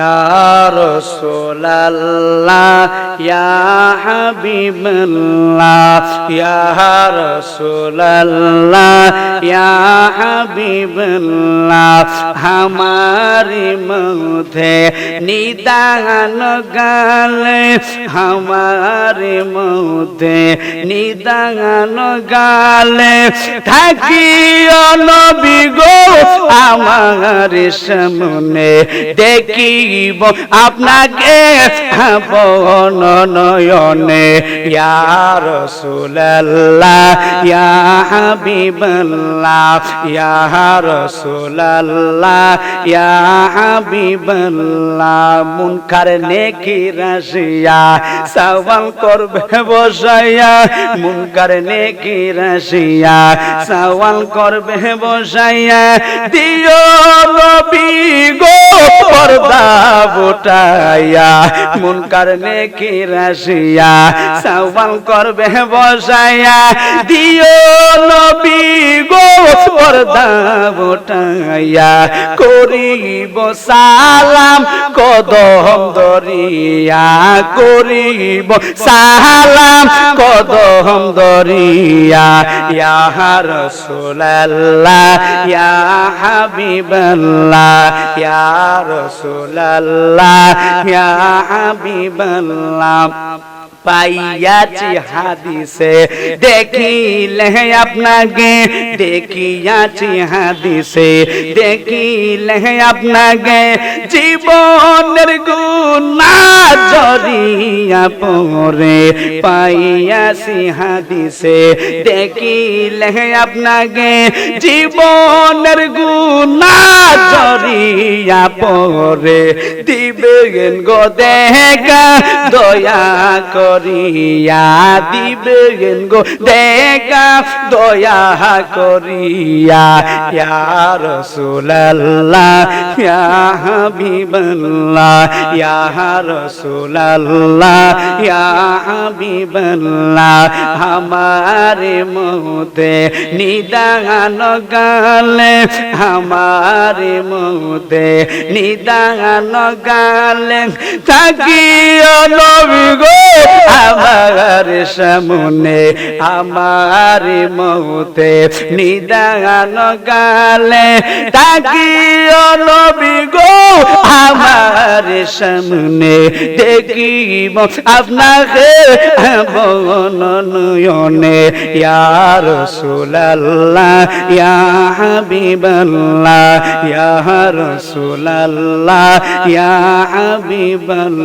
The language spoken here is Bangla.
يا رسول الله يا حبيب الله يا رسول الله يا حبيب الله ہماری مدھے নিদান গালে ہماری মধ্যে নিদান গালে থাকিও নবী গো আমার সামনে দেখি দেখিব আপনাকে বন নয়নে ইয়া রাসূলুল্লাহ, ইয়া হাবিবাল্লাহ, ইয়া রাসূলুল্লাহ, ইয়া হাবিবাল্লাহ। নেকি রাশিয়া, সওয়াল করবে বসাইয়া। মুনকার নেকি রাশিয়া, সওয়াল করবে বসাইয়া। দিও বুটাইয়া মুনকার নেকি রাশিয়া সওয়াল করবে বসাইয়া, দিও নবী গো পর্দা বুটাইয়া করিব সালাম কদম দরিয়া করিব সালাম কদম দরিয়া ইয়া রাসূলুল্লাহ ইয়া হাবিবাল্লাহ ইয়া রাসূলুল্লাহ ইয়া হাবিবাল্লাহ। পাইয়াছি হাদিসে দেখিলে আপনাকে দেখিয়াছি হাদিসে দেখিলে আপনাকে, জীবনের গুণা জরিয়া পরে পাইয়াছি হাদিসে দেখিলে আপনাকে, জীবনের গুণা জরিয়া পরে দিবেন গো দেখা, দয়া করিয়া দিবেন গো, দেখা, দয়া করিয়া। ইয়া রাসূলুল্লাহ, ইয়া হাবিবাল্লাহ, ইয়া রাসূলুল্লাহ, ইয়া হাবিবাল্লাহ নিদান গালে নিদান গালে নবী গো। আমার সামনে, আমার মতে নিদান গালে থাকিও নবী গো। আমার সামনে দেখিব আপনাকে বনয়নে ইয়া রাসূলুল্লাহ, ইয়া হাবিবাল্লাহ, ইয়া রাসূলুল্লাহ, ইয়া হাবিবাল্লাহ।